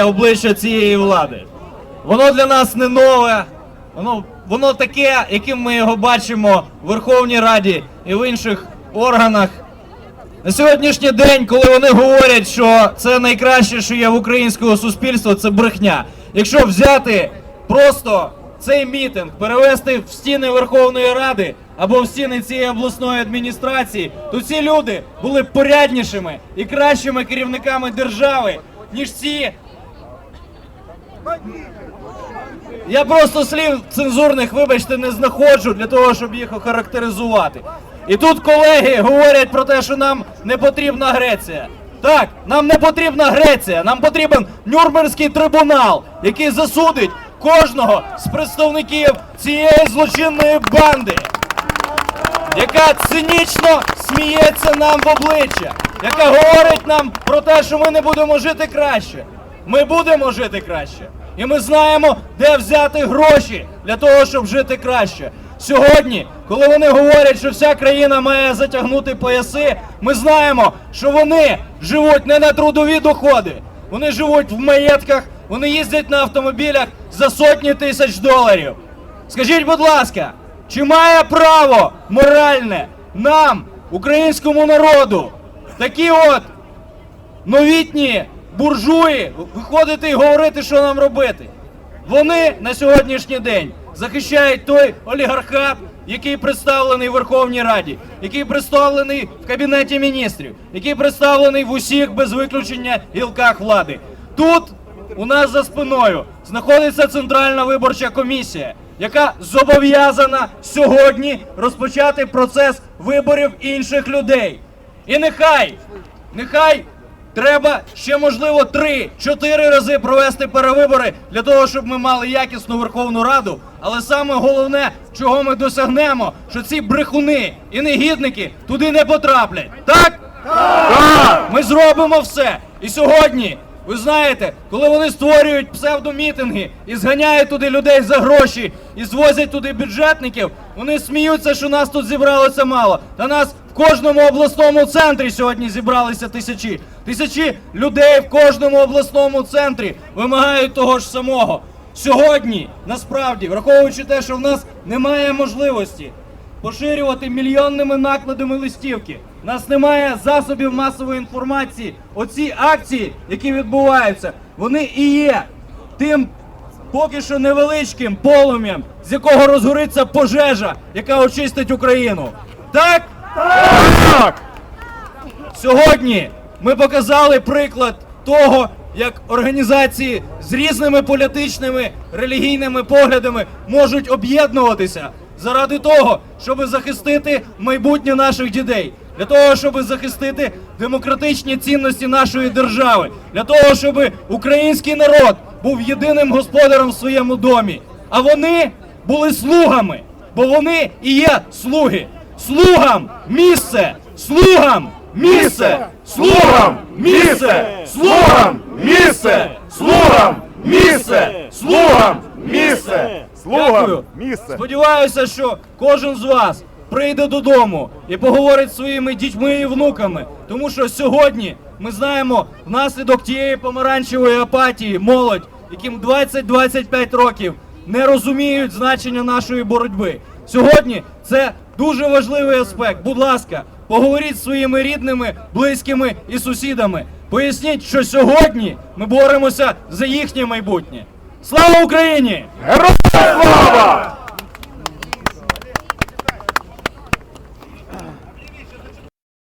обличчя цієї влади. Воно для нас не нове, воно, воно таке, яким ми його бачимо в Верховній Раді і в інших органах. На сьогоднішній день, коли вони говорять, що це найкраще, що є в українського суспільства, це брехня. Якщо взяти просто цей мітинг, перевести в стіни Верховної Ради або в стіни цієї обласної адміністрації, то ці люди були поряднішими і кращими керівниками держави, ніж ці. Я просто слів цензурних, вибачте, не знаходжу для того, щоб їх охарактеризувати. І тут колеги говорять про те, що нам не потрібна Греція. Так, нам не потрібна Греція, нам потрібен Нюрнберзький трибунал, який засудить кожного з представників цієї злочинної банди, яка цинічно сміється нам в обличчя, яка говорить нам про те, що ми не будемо жити краще. Ми будемо жити краще. І ми знаємо, де взяти гроші для того, щоб жити краще. Сьогодні, коли вони говорять, що вся країна має затягнути пояси, ми знаємо, що вони живуть не на трудові доходи, вони живуть в маєтках, вони їздять на автомобілях за сотні тисяч доларів. Скажіть, будь ласка, чи має право моральне нам, українському народу, такі от новітні буржуї виходити і говорити, що нам робити? Вони на сьогоднішній день захищають той олігархат, який представлений в Верховній Раді, який представлений в Кабінеті міністрів, який представлений в усіх без виключення гілках влади. Тут у нас за спиною знаходиться Центральна виборча комісія, яка зобов'язана сьогодні розпочати процес виборів інших людей. І нехай, нехай треба ще можливо 3-4 рази провести перевибори для того, щоб ми мали якісну Верховну Раду. Але саме головне, чого ми досягнемо, що ці брехуни і негідники туди не потраплять. Так? Так! Ми зробимо все. І сьогодні, ви знаєте, коли вони створюють псевдомітинги і зганяють туди людей за гроші і звозять туди бюджетників, вони сміються, що нас тут зібралося мало. Та нас в кожному обласному центрі сьогодні зібралися тисячі. Тисячі людей в кожному обласному центрі вимагають того ж самого. Сьогодні, насправді, враховуючи те, що в нас немає можливості поширювати мільйонними накладами листівки. У нас немає засобів масової інформації. Оці акції, які відбуваються, вони і є тим поки що невеличким полум'ям, з якого розгориться пожежа, яка очистить Україну. Так? Так! Сьогодні ми показали приклад того, як організації з різними політичними релігійними поглядами можуть об'єднуватися заради того, щоб захистити майбутнє наших дітей, для того, щоб захистити демократичні цінності нашої держави, для того, щоб український народ був єдиним господарем в своєму домі. А вони були слугами, бо вони і є слуги. Слугам місце! Слугам місце! Слугам місце! Слугам місце! Слугам місце! Слугам місце! Слугам Дякую. місце. Сподіваюся, що кожен з вас прийде додому і поговорить зі своїми дітьми і внуками. Тому що сьогодні ми знаємо внаслідок тієї помаранчевої апатії молодь, яким 20-25 років не розуміють значення нашої боротьби. Сьогодні це дуже важливий аспект. Будь ласка, поговоріть зі своїми рідними, близькими і сусідами. Поясніть, що сьогодні ми боремося за їхнє майбутнє. Слава Україні! Героям слава!